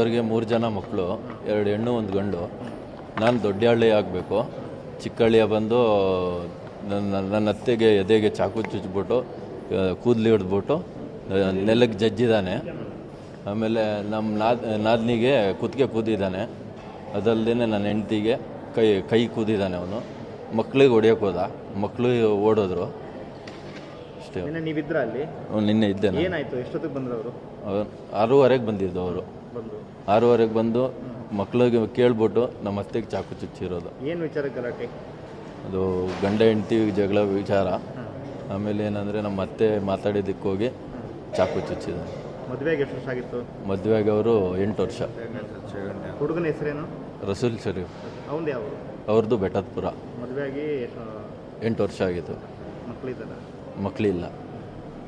ಅವ್ರಿಗೆ ಮೂರು ಜನ ಮಕ್ಕಳು ಎರಡು ಹೆಣ್ಣು ಒಂದು ಗಂಡು. ನಾನು ದೊಡ್ಡ ಹಳ್ಳಿ ಆಗಬೇಕು. ಚಿಕ್ಕಹಳ್ಳಿಯ ಬಂದು ನನ್ನ ನನ್ನ ಅತ್ತೆಗೆ ಎದೆಗೆ ಚಾಕು ಚುಚ್ಚಿಬಿಟ್ಟು ಕೂದಲು ಹಿಡಿದ್ಬಿಟ್ಟು ನೆಲಕ್ಕೆ ಜಜ್ಜಿದ್ದಾನೆ ಆಮೇಲೆ ನಮ್ಮ ನಾದ್ ನಾದ್ನಿಗೆ ಕುತ್ತಿಗೆ ಕೂದಿದ್ದಾನೆ ಅದಲ್ಲದೆ ನನ್ನ ಹೆಂಡ್ತಿಗೆ ಕೈ ಕೈ ಕೂದಿದ್ದಾನೆ ಅವನು. ಮಕ್ಕಳಿಗೆ ಹೊಡಿಯೋಕೆ ಹೋದ. ಮಕ್ಕಳು ಓಡೋದ್ರು. ಅಷ್ಟೇ. ನಿನ್ನೆ ನೀವಿದ್ರ ಅಲ್ಲಿ? ಅವ್ನು ನಿನ್ನೆ ಇದ್ದೇನೆ ಏನಾಯ್ತು? ಎಷ್ಟೊತ್ತಿಗೆ ಬಂದರು ಅವರು? ಆರೂವರೆಗೆ ಬಂದಿದ್ದು ಅವರು. ಆರೂವರೆಗೆ ಬಂದು ಮಕ್ಳಿಗೆ ಕೇಳ್ಬಿಟ್ಟು ನಮ್ಮ ಅತ್ತೆಗೆ ಚಾಕು ಚುಚ್ಚಿರೋದು ಏನು ವಿಚಾರ ಗಲಾಟೆ? ಅದು ಗಂಡ ಹೆಂಡತಿ ಜಗಳ ವಿಚಾರ. ಆಮೇಲೆ ಏನಂದರೆ ನಮ್ಮ ಅತ್ತೆ ಮಾತಾಡಿದ್ದಕ್ಕೆ ಹೋಗಿ ಚಾಕು ಚುಚ್ಚಿದ್ದಾರೆ ಮದುವೆಗೆ ಎಷ್ಟು ವರ್ಷ ಆಗಿತ್ತು? ಮದುವೆಗೆ ಅವರು ಎಂಟು ವರ್ಷ. ಹುಡುಗನ ಹೆಸರೇನು? ರಸೂಲ್ ಶರೀಫ್. ಅವಂದು ಯಾವ ಅವ್ರದ್ದು ಬೆಟ್ಟದಪುರ ಮದುವೆಯಾಗಿ ಎಂಟು ವರ್ಷ ಆಗಿತ್ತು. ಮಕ್ಕಳಿದ್ದಾರ ಮಕ್ಕಳಿಲ್ಲ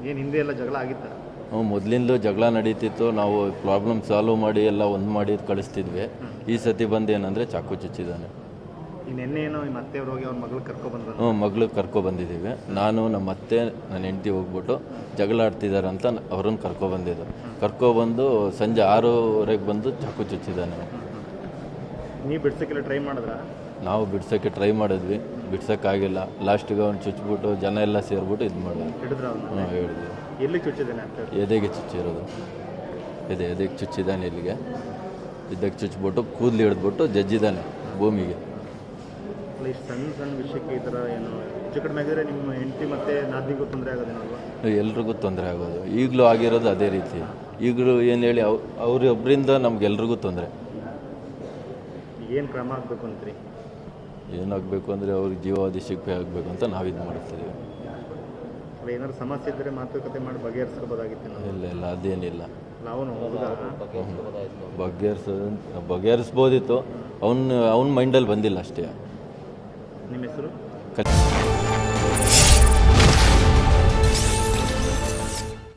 ಏನು ಹಿಂದೆ ಎಲ್ಲ ಜಗಳ ಆಗಿತ್ತ? ಮೊದಲಿಂದ ಜಗಳ ನಡೀತಿತ್ತು. ನಾವು ಪ್ರಾಬ್ಲಮ್ ಸಾಲ್ವ್ ಮಾಡಿ ಎಲ್ಲ ಒಂದು ಮಾಡಿ ಕಳಿಸ್ತಿದ್ವಿ. ಈ ಸತಿ ಬಂದು ಏನಂದರೆ ಚಾಕು ಚುಚ್ಚಿದ್ದಾನೆ. ಹೋಗಿ ಅವ್ರ ಮಗಳು ಹ್ಞೂ ಕರ್ಕೊಬಂದಿದ್ದೀವಿ ನಾನು ನಮ್ಮ ಅತ್ತೆ ನನ್ನ ಹೆಂಡತಿ ಹೋಗ್ಬಿಟ್ಟು ಜಗಳ ಆಡ್ತಿದ್ದಾರೆ ಅಂತ ಅವ್ರನ್ನ ಕರ್ಕೊಬಂದಿದ್ದು ಕರ್ಕೊಬಂದು ಕರ್ಕೊ ಬಂದು ಸಂಜೆ ಆರೂವರೆಗೆ ಬಂದು ಚಾಕು ಚುಚ್ಚಿದ್ದಾನೆ ನೀವು ಬಿಡ್ಸೋಕ್ಕೆಲ್ಲ ಟ್ರೈ ಮಾಡಿದ್ರ? ನಾವು ಬಿಡ್ಸೋಕ್ಕೆ ಟ್ರೈ ಮಾಡಿದ್ವಿ. ಬಿಡ್ಸೋಕ್ಕಾಗಿಲ್ಲ. ಲಾಸ್ಟಿಗೆ ಅವ್ನು ಚುಚ್ಬಿಟ್ಟು ಜನ ಎಲ್ಲ ಸೇರಿಬಿಟ್ಟು ಇದು ಮಾಡಿದ್ವಿ ಹಿಡಿದ್ರ ಹೇಳಿದ್ವಿ ಎಲ್ಲಿ ಚುಚ್ಚಿದ್ದಾನೆ ಅಂತ ಎದೆಗೆ ಚುಚ್ಚಿರೋದು? ಎದೆ ಎದೆಗೆ ಚುಚ್ಚಿದ್ದಾನೆ ಇಲ್ಲಿಗೆ? ಇದಕ್ಕೆ ಚುಚ್ಚಿಬಿಟ್ಟು ಕೂದಲು ಹಿಡಿದ್ಬಿಟ್ಟು ಜಜ್ಜಿದ್ದಾನೆ ಭೂಮಿಗೆ. ಇಷ್ಟು ಸಣ್ಣ ಸಣ್ಣ ವಿಷಯಕ್ಕೆ ಈ ಥರ ಏನು ಹೆಚ್ಚು ಕಡಿಮೆ ಆಗಿದ್ರೆ ನಿಮ್ಮ ಹೆಂಡತಿ ಮತ್ತೆ ನಾದಿಗೂ ತೊಂದರೆ ಆಗೋದೇನಲ್ವಾ? ಎಲ್ರಿಗೂ ತೊಂದರೆ ಆಗೋದು. ಈಗಲೂ ಆಗಿರೋದು ಅದೇ ರೀತಿ. ಈಗಲೂ ಏನು ಹೇಳಿ ಅವ್ ಅವರೊಬ್ಬರಿಂದ ನಮ್ಗೆಲ್ರಿಗೂ ತೊಂದರೆ. ಏನು ಕ್ರಮ ಆಗಬೇಕು ಅಂತೀರಿ? ಏನಾಗಬೇಕು ಅಂದರೆ ಅವ್ರಿಗೆ ಜೀವಾವಧಿ ಶಿಕ್ಷೆ ಆಗಬೇಕು ಅಂತ ನಾವು ಇದು ಮಾಡ್ತಿದ್ದೀವಿ. ಅಲ್ಲ ಏನಾದ್ರು ಸಮಸ್ಯೆ ಇದ್ದರೆ ಮಾತುಕತೆ ಮಾಡಿ ಬಗೆಹರಿಸ್ಕೋಬೋದಾಗಿತ್ತು ಇಲ್ಲ ಇಲ್ಲ ಅದೇನಿಲ್ಲ. ನಾವು ಬಗೆಹರಿಸ ಬಗೆಹರಿಸ್ಬೋದಿತ್ತು. ಅವನ ಅವ್ನ ಮೈಂಡಲ್ಲಿ ಬಂದಿಲ್ಲ ಅಷ್ಟೇ. ನಿಮ್ಮ ಹೆಸರು?